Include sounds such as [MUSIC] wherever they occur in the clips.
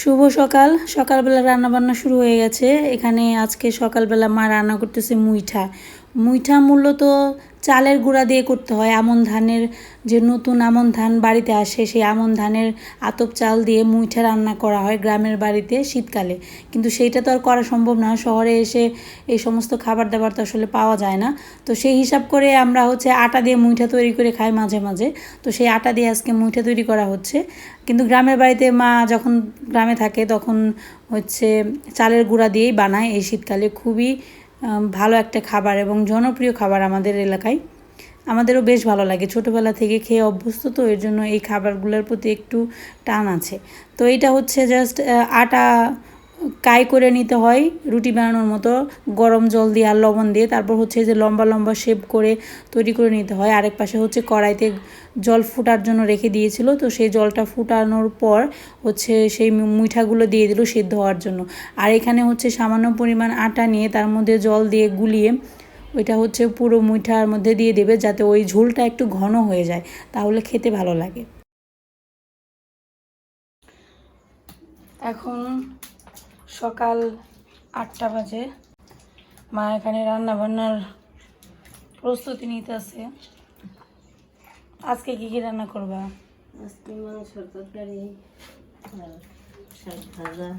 শুভ সকাল। সকালবেলা রান্নাবান্না শুরু হয়ে গেছে। এখানে আজকে সকালবেলা মা রান্না করতেছে মুইঠা। মুইঠা মূলত চালের গুঁড়া দিয়ে করতে হয়। আমন ধানের যে নতুন আমন ধান বাড়িতে আসে, সেই আমন ধানের আতপ চাল দিয়ে মুইঠা রান্না করা হয় গ্রামের বাড়িতে শীতকালে। কিন্তু সেইটা তো আর করা সম্ভব না। শহরে এসে এই সমস্ত খাবার দাবার তো আসলে পাওয়া যায় না। তো সেই হিসাব করে আমরা হচ্ছে আটা দিয়ে মুইঠা তৈরি করে খাই মাঝে মাঝে। তো সেই আটা দিয়ে আজকে মুইঠা তৈরি করা হচ্ছে। কিন্তু গ্রামের বাড়িতে মা যখন গ্রামে থাকে, তখন হচ্ছে চালের গুঁড়া দিয়েই বানায়। এই শীতকালে খুবই ভালো একটা খাবার এবং জনপ্রিয় খাবার আমাদের এলাকায়। আমাদেরও বেশ ভালো লাগে। ছোটোবেলা থেকে খেয়ে অভ্যস্ত তো, এর জন্য এই খাবারগুলোর প্রতি একটু টান আছে। তো এটা হচ্ছে জাস্ট আটা কাই করে নিতে হয়, রুটি বানানোর মতো গরম জল দিয়ে আর লবণ দিয়ে। তারপর হচ্ছে যে লম্বা লম্বা শেপ করে তৈরি করে নিতে হয়। আরেক পাশে হচ্ছে কড়াইতে জল ফুটার জন্য রেখে দিয়েছিল। তো সেই জলটা ফুটানোর পর হচ্ছে সেই মু- মুইঠাগুলো দিয়ে দিল সিদ্ধ হওয়ার জন্য। আর এখানে হচ্ছে সামান্য পরিমাণ আটা নিয়ে তার মধ্যে জল দিয়ে গুলিয়ে ওইটা হচ্ছে পুরো মুইঠার মধ্যে দিয়ে দেবে যাতে ওই ঝোলটা একটু ঘন হয়ে যায়। তাহলে খেতে ভালো লাগে। এখন সকাল আটটা বাজে। মা এখানে রান্নাবান্নার প্রস্তুতি নিতে আছে। আজকে কি কি রান্না করবা? আজকে মাংসর তরকারি আর শাক ভাজা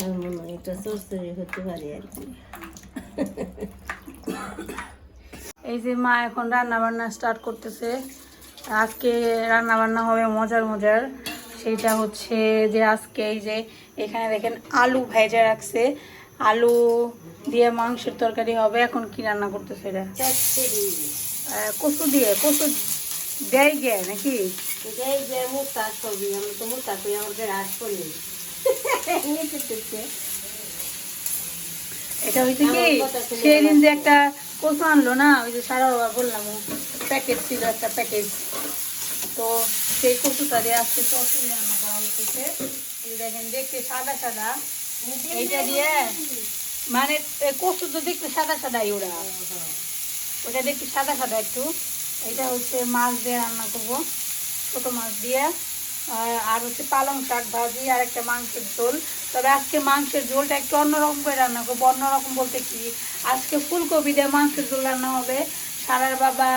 আর মনে হয় হতে পারে আর কি। এই যে মা এখন রান্না বান্না স্টার্ট করতেছে। আজকে রান্না বান্না হবে মজার মজার। সেইটা হচ্ছে যে আজকে এই যে এখানে দেখেন আলু ভেজা রাখছে। আলু দিয়ে মাংসের তরকারি হবে। এখন কি রান্না করতেছে এটা? কচু দিয়ে কচু দেয় গে নাকি? এটাই যে মোটা ছবি। আমরা তো মোটা করি আমাদের রাস করি। এটা হয়েছে কি? সেদিন যে একটা কচু আনলো না ওই যে সারা বললাম প্যাকেট ছিল একটা প্যাকেজ তো সেই কচুটা দিয়ে আজকে চচড়ি রান্না করা এই দেখেন, দেখতে সাদা সাদা। এইটা দিয়ে মানে কচু তো দেখতে সাদা সাদাই ওরা। ওটা দেখতে সাদা সাদা একটু। এটা হচ্ছে মাছ দিয়ে রান্না করব। ছোট মাছ দিয়ে। আর হচ্ছে পালং শাক ভাজি আর একটা মাংসের ঝোল। তবে আজকে মাংসের ঝোলটা একটু অন্যরকম করে রান্না করব। অন্যরকম বলতে কি? আজকে ফুলকপি দিয়ে মাংসের ঝোল রান্না হবে। সারার বাবা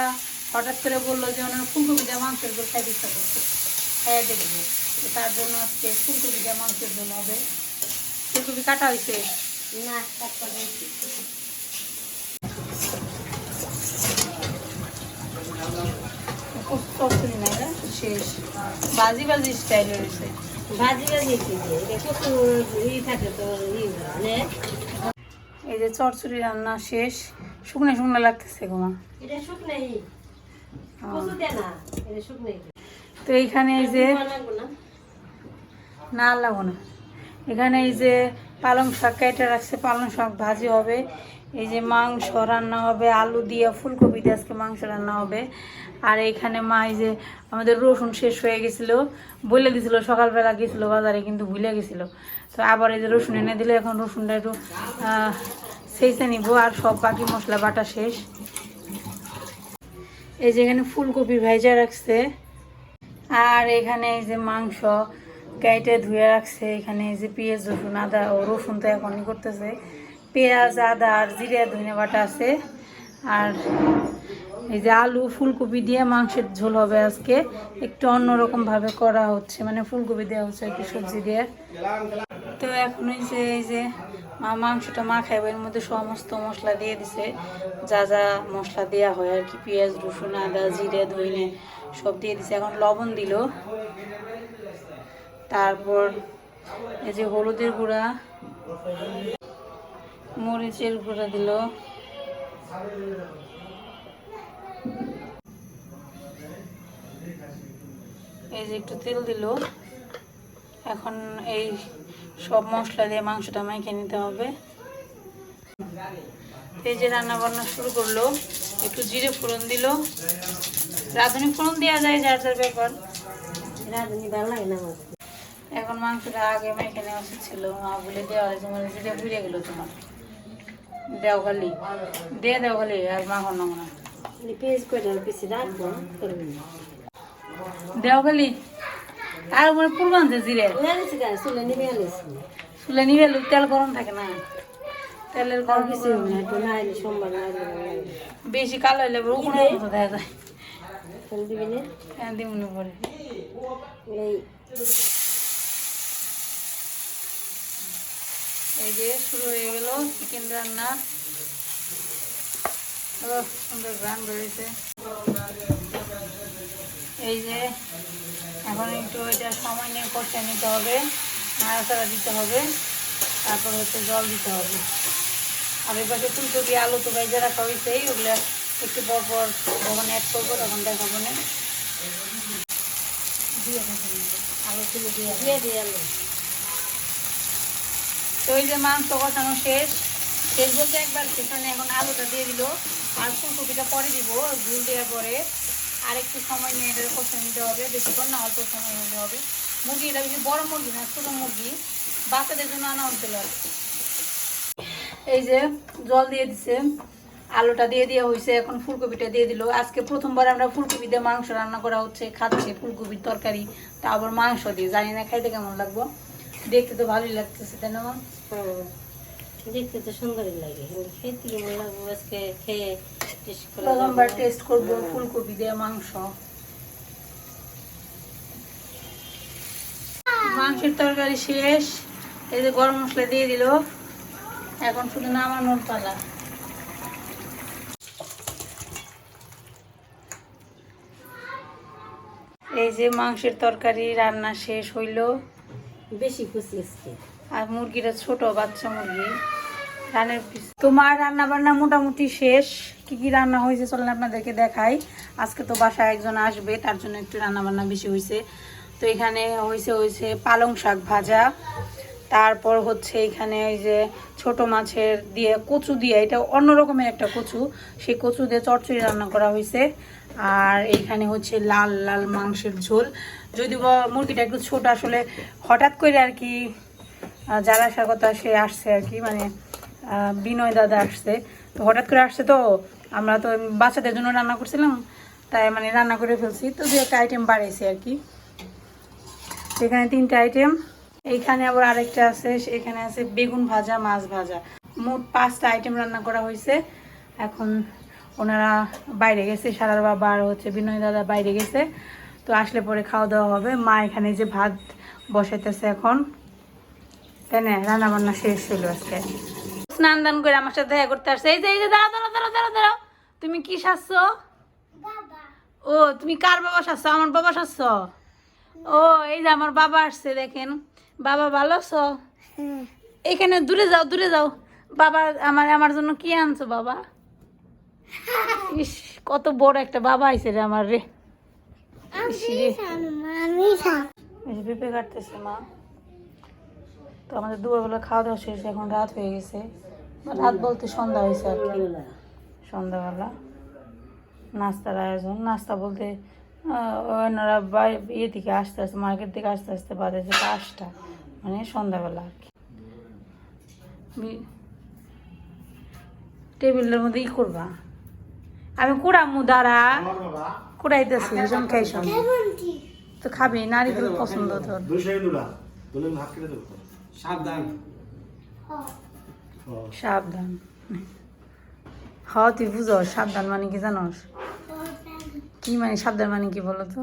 হঠাৎ করে বলল যে ওনার ফুলকপি দিয়ে মাংসের ঝোল খাইতে ইচ্ছা করছে। খাইয়া দেখব। তো তার জন্য আজকে ফুলকপি দিয়ে মাংসের ঝোল হবে। ফুলকপি কাটা হয়েছে? না দেখি। না শেষ। বাজি বাজি স্টাইল হয়েছে। ভাজি ভাজি থাকে তো মানে। এই যে চরচুরি রান্না শেষ। শুকনো শুকনো লাগতেছে গোমা এটা শুকনাই কচু দেয় না এটা শুকনাই তো এইখানে এই যে না? লাগবো না। এখানে এই যে পালং শাক কেটে রাখছে পালং শাক ভাজি হবে। এই যে মাংস রান্না হবে আলু দিয়ে ফুলকপি দিয়ে আজকে মাংস রান্না হবে। আর এইখানে মা এই যে আমাদের রসুন শেষ হয়ে গেছিল বলে দিছিল সকালবেলা গেছিল বাজারে কিন্তু ভুলে গেছিল। তো আবার এই যে রসুন এনে দিলে এখন রসুনটা একটু সেইসে নিব আর সব বাকি মশলা বাটা শেষ। এই যে এখানে ফুলকপি ভেজা রাখছে। আর এখানে এই যে মাংস কেটে ধুয়ে রাখছে। এখানে এই যে পেঁয়াজ, রসুন, আদা ও রসুন তো এখনই করতেছে। পেঁয়াজ, আদা আর জিরে ধনে বাটা আছে। আর এই যে আলু, ফুলকপি দিয়ে মাংসের ঝোল হবে আজকে। একটু অন্যরকমভাবে করা হচ্ছে। মানে ফুলকপি দেওয়া হচ্ছে একটু সবজি দিয়ে। তো এখন এই যে এই যে মা মাংসটা মাখাইবে এর মধ্যে সমস্ত মশলা দিয়ে দিছে। যা যা মশলা দেওয়া হয় আর কি, পেঁয়াজ, রসুন, আদা, জিরে, ধইনে সব দিয়ে দিছে। এখন লবণ দিল। তারপর এই যে হলুদের গুঁড়া, মরিচের গুঁড়া দিল। এই যে একটু তেল দিল। এখন এই সব মশলা দিয়ে মাংসটা মাখিয়ে নিতে হবে। এই যে রান্না বান্না শুরু করল একটু জিরে ফোড়ন দিল। রাঁধুনি ফোড়ন দেওয়া যায় যার যার ব্যাপার। রাঁধুনি ভালো লাগে না এখন মাংসটা আগে মেখে নেওয়া উচিত ছিল। মা বলে দেওয়া হয়েছে মানে জিরে ঘুরে গেলো তোমার। দেও খালি। দিয়ে দেও খালি আর মাখো না মনে আর মানে পূর্বান যে জিরে চুলে নিবে লোক তেল গরম থাকে না। তেলের গরম কিছু। বেশি কালো হইলে উকুনের মতো দেখা যায়। হ্যাঁ পরে এই। যে শুরু হয়ে গেল চিকেন রান্না। ও সুন্দর গান বেরোয়েছে। এই যে এখন একটু এটা সময় নিয়ে কষে নিতে হবে নাড়াচাড়া দিতে হবে তারপর হচ্ছে জল দিতে হবে। আর পাশে ফুলকপি আলু তো ভেজে রাখা হয়েছে ওগুলো একটু পর পর যখন অ্যাড করব তখন দেখাবো না। তো এই যে মাংস কষানো শেষ শেষ বলতে একবার সেখানে এখন আলুটা দিয়ে দিল আর ফুলকপিটা পরে দিব ঝুল দেওয়ার পরে। আর একটু সময় নিয়ে এটা কষে নিতে হবে, বেশিক্ষণ না, অল্প সময় হতে হবে। মুরগি, এটা বেশি বড় মুরগি না, ছোটো মুরগি। বাচ্চাদের জন্য আনা হচ্ছিল আর এই যে জল দিয়ে দিছে, আলুটা দিয়ে দেওয়া হয়েছে, এখন ফুলকপিটা দিয়ে দিল। আজকে প্রথমবার আমরা ফুলকপি দিয়ে মাংস রান্না করা হচ্ছে, খাচ্ছে ফুলকপির তরকারি, তা আবার মাংস দিয়ে। জানি না খাইতে কেমন লাগবো। দেখতে তো ভালোই লাগতেছে, তাই না, মা? দেখতে তো সুন্দরই লাগে। খেতে আজকে খেয়ে টেস্ট করে প্রথমবার টেস্ট করব ফুলকপি দিয়ে মাংস। মাংসের তরকারি শেষ এই যে গরম মশলা দিয়ে দিল। এখন শুধু নামানোর পালা। এই যে মাংসের তরকারি রান্না শেষ হইল। বেশি খুশি আর মুরগিটা ছোট বাচ্চা মুরগি। তোমার রান্না বান্না মোটামুটি শেষ। কি কি রান্না হয়েছে চলেন আপনাদেরকে দেখাই। আজকে তো বাসায় একজন আসবে, তার জন্য একটু রান্না বান্না বেশি হয়েছে। তো এখানে হয়েছে হয়েছে পালং শাক ভাজা। তারপর হচ্ছে এখানে ওই যে ছোট মাছের দিয়ে কচু দিয়ে, এটা অন্য রকমের একটা কচু। সেই কচু দিয়ে চটচড়ি রান্না করা হয়েছে। আর এইখানে হচ্ছে লাল লাল মাংসের ঝোল। যদি মুরগিটা একটু ছোট, আসলে হঠাৎ করে আর কি যারা আসার কথা সে আসছে আর কি মানে বিনয় দাদা আসছে। তো হঠাৎ করে আসছে তো, আমরা তো বাচ্চাদের জন্য রান্না করছিলাম, তাই মানে রান্না করে ফেলছি। তো দু একটা আইটেম বাড়াইছি আর কি। এখানে তিনটা আইটেম এইখানে আবার আরেকটা আছে, এখানে আছে বেগুন ভাজা, মাছ ভাজা। মোট পাঁচটা আইটেম রান্না করা হয়েছে এখন ওনারা বাইরে গেছে, সারার বাবা আর হচ্ছে বিনয় দাদা বাইরে গেছে। তো আসলে পরে খাওয়া দাওয়া হবে। মা এখানে যে ভাত বসাইতেছে এখন, তাই না? রান্না বান্না শেষ ছিল আজকে। স্নান দান করে আমার সাথে দেখা করতে আসছে। এই যে এই যে দাঁড়া দাঁড়া দাঁড়া দাঁড়া দাঁড়া তুমি কি সাজছো? ও তুমি কার বাবা সাজছো? আমার বাবা সাজছো? ও এই যে আমার বাবা আসছে দেখেন। বাবা ভালো আছো? এখানে দূরে যাও দূরে যাও। বাবা আমার আমার জন্য কি আনছো বাবা? [LAUGHS] ইস কত বড় একটা বাবা আইছে রে আমার রে। পেঁপে কাটতেছে মা। তো আমাদের দুপুরবেলা খাওয়া দাওয়া শেষ এখন রাত হয়ে গেছে। রাত বলতে সন্ধ্যা হয়েছে আর কি। সন্ধ্যাবেলা নাস্তার আয়োজন। নাস্তা বলতে ওনারা বাই- ইয়ে থেকে আসতে আসতে মার্কেট থেকে আস্তে আস্তে বাজে যে পাঁচটা মানে সন্ধ্যাবেলা আর কি। টেবিলের মধ্যে ই করবা। আমি কুড়ামু দাঁড়া। কুড়াইতেছি ভীষণ খাই তো খাবি নারীগুলো পছন্দ তোর। দুই দুলা দুলে ভাত কেটে দেবো। সাবধান। সাবধান। হ তুই বুঝো সাবধান মানে কি জানোস কি মানে সাবধান মানে কি বলো তো?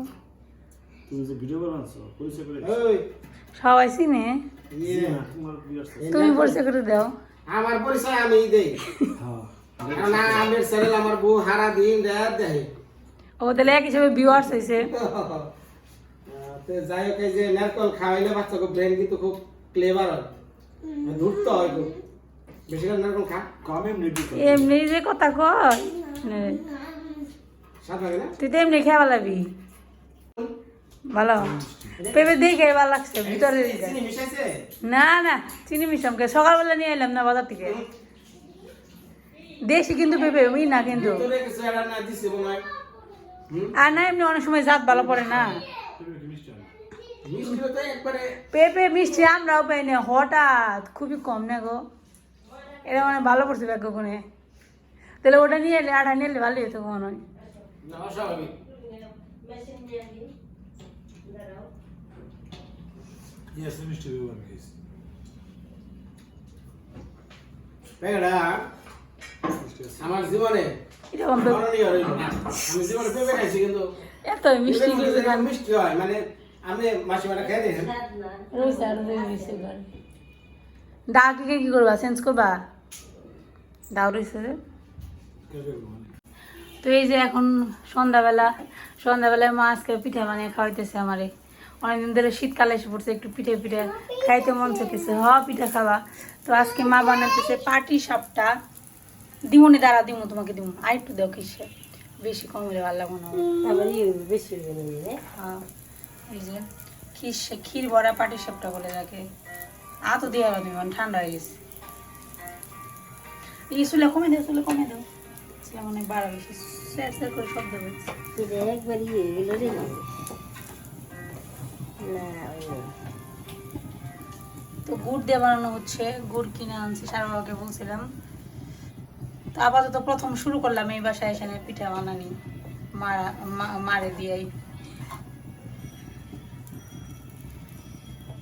তুমি যে ভিডিও বানাচ্ছো পরিচয় করে ওই সবাই চিনে। তুমি পরিচয় করে দাও। আমার পরিচয় আমি দেই। হ্যাঁ। চ্যানেল আমার বউ হারা দিন রাত দেয় ও তাহলে এক হিসাবে ভিউয়ার্স হয়েছে যাই হোক এই যে নারকল খাওয়াইলে বাচ্চাকে ব্রেন কিন্তু খুব ক্লেভার হয়। ধূর্ত হয় খুব। এমনি যে কথা কয় তুই তো এমনি খেয়ে পালাবি ভালো। পেঁপে দেখে ভালো লাগছে ভিতরে না না চিনি মিশামকে সকালবেলা নিয়ে এলাম না বাজার থেকে। দেশি কিন্তু পেঁপে ওই না কিন্তু? আর না এমনি অনেক সময় জাত ভালো পড়ে না। পেঁপে মিষ্টি আমরাও পাই না হঠাৎ খুবই কম না গো। এটা মানে ভালো পড়ছে ব্যাগ কোনে। তাহলে ওটা নিয়ে এলে আটা নিয়ে এলে ভালোই হতো মনে হয় না, মিষ্টি বিমান খেয়েছি পেঁয়াজটা মিষ্টি আছে আমার জীবনে এরকম স্মরণীয় রইল না। আমি জীবনে পেঁপে খাইছি কিন্তু এত মিষ্টি পেঁপের মধ্যে কিছু যেরকম মিষ্টি হয়। মানে আপনি মাসিমাটা খেয়ে দেখেন রয়েছে আর রয়েছে ডাকে কি করবা? চেঞ্জ করবা? দাও রয়েছে তো এই যে এখন সন্ধ্যাবেলা সন্ধ্যাবেলায় মা আজকে পিঠা বানিয়ে খাওয়াইতেছে আমারে। অনেকদিন ধরে শীতকালে এসে পড়ছে একটু পিঠে পিঠে খাইতে মন চাইতেছে। হ পিঠা খাওয়া। তো আজকে মা বানাইতেছে পাটি সাপটা। দিমুনি দাঁড়া দিমু তোমাকে দিমু। আর একটু দাও কিসে। বেশি কম হলে ভালো লাগবে না ইয়ে বেশি হ্যাঁ। এই যে ক্ষীর ক্ষীর ভরা পাটি সাপটা বলে রাখে আতো দিয়ে তুমি ঠান্ডা হয়ে গেছে। এই চুলে কমে দাও চুলে কমে দাও চুলে অনেক বাড়া বেশি স্যার স্যার করে শব্দ হচ্ছে একবার ইয়ে গেল রে না তো গুড় দিয়ে বানানো হচ্ছে গুড় কিনে আনছি সারা বাবাকে বলছিলাম। তো আপাতত প্রথম শুরু করলাম এই বাসায় এসে পিঠা বানানি মারা মারে দিয়েই।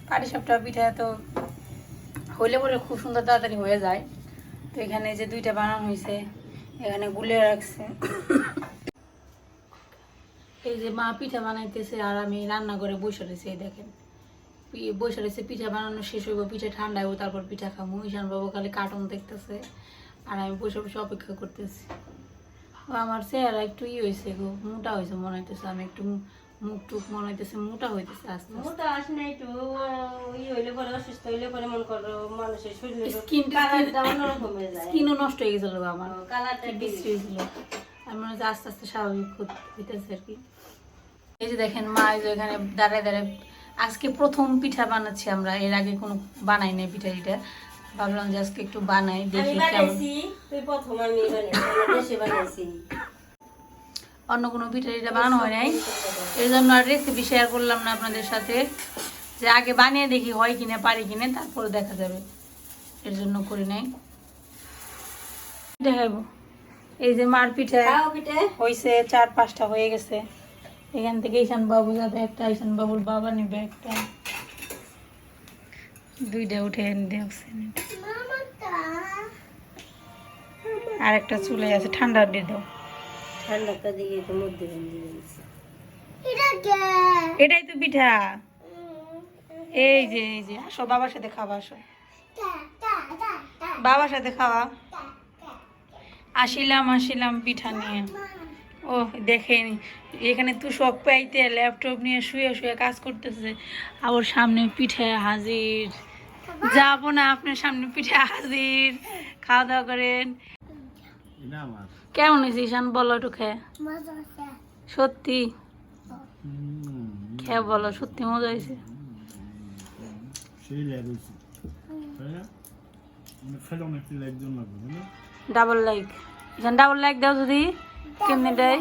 পাটি সাপটা পিঠা তো হইলে বলে খুব সুন্দর তাড়াতাড়ি হয়ে যায়। তো এখানে যে দুইটা বানানো হয়েছে, এখানে গুলে রাখছে। এই যে মা পিঠা বানাইতেছে আর আমি রান্না করে বসে রয়েছি, এই দেখেন। বসে রয়েছে, পিঠা বানানো শেষ হইব, পিঠা ঠান্ডা হইব, তারপর পিঠা খাব। ঈশান বাবু খালি কার্টুন দেখতেছে আর আমি বসে বসে অপেক্ষা করতেছি। আমার চেহারা একটু ই হয়েছে গো, মোটা হয়েছে মনে হইতেছে, আমি একটু মুখ টুক মনে হইতেছে মোটা হইতেছে আস্তে মোটা আসে না একটু ই হইলে পরে অসুস্থ হইলে পরে মন করো মানুষের শরীরে Skin- কালারটা অন্যরকম হয়ে যায়। স্কিনও নষ্ট হয়ে গেছিল আমার। কালারটা বিশ্রী আর মনে হচ্ছে আস্তে আস্তে স্বাভাবিক হইতেছে আর কি। এই যে দেখেন মা এই যে এখানে দাঁড়ায় দাঁড়ায় আজকে প্রথম পিঠা বানাচ্ছি আমরা এর আগে কোনো বানাই নাই পিঠা টিঠা ভাবলাম যে আজকে একটু বানাই দেখি কেমন তুই প্রথম আমি বানাইছি দেশে বানাইছি। অন্য কোনো পিঠা টিঠা বানানো হয় নাই। এই জন্য আর রেসিপি শেয়ার করলাম না আপনাদের সাথে। যে আগে বানিয়ে দেখি হয় কিনা পারি কিনা তারপরে দেখা যাবে। এর জন্য করি নাই। দেখাবো। এই যে মার পিঠা হয়েছে চার পাঁচটা হয়ে গেছে। এখান থেকে ঈশান বাবু যাবে একটা ঈশান বাবুর বাবা নেবে একটা। দুইটা উঠে দেখছে আর একটা চুলে আছে ঠান্ডা দিয়ে দাও। ঠান্ডাটা দিকে তো মধ্যে দিয়ে দিয়েছি এটাই তো পিঠা। এই যে এই যে আসো বাবার সাথে খাওয়া আসো। বাবার সাথে খাওয়া। আসিলাম আসিলাম পিঠা নিয়ে। ও দেখেনি এখানে তুষক পাইতে ল্যাপটপ নিয়ে শুয়ে শুয়ে কাজ করতেছে। আর ওর সামনে পিঠে হাজির। যাব না আপনার সামনে পিঠে হাজির। খাওয়া দাওয়া করেন কেমন হয়েছে ঈশান? বলো একটু খেয়ে। সত্যি? খেয়ে বলো সত্যি মজা হয়েছে? হয়েছে। তাই না? মানে double like Ishan double like দাও যদি। কেমনি দেয়?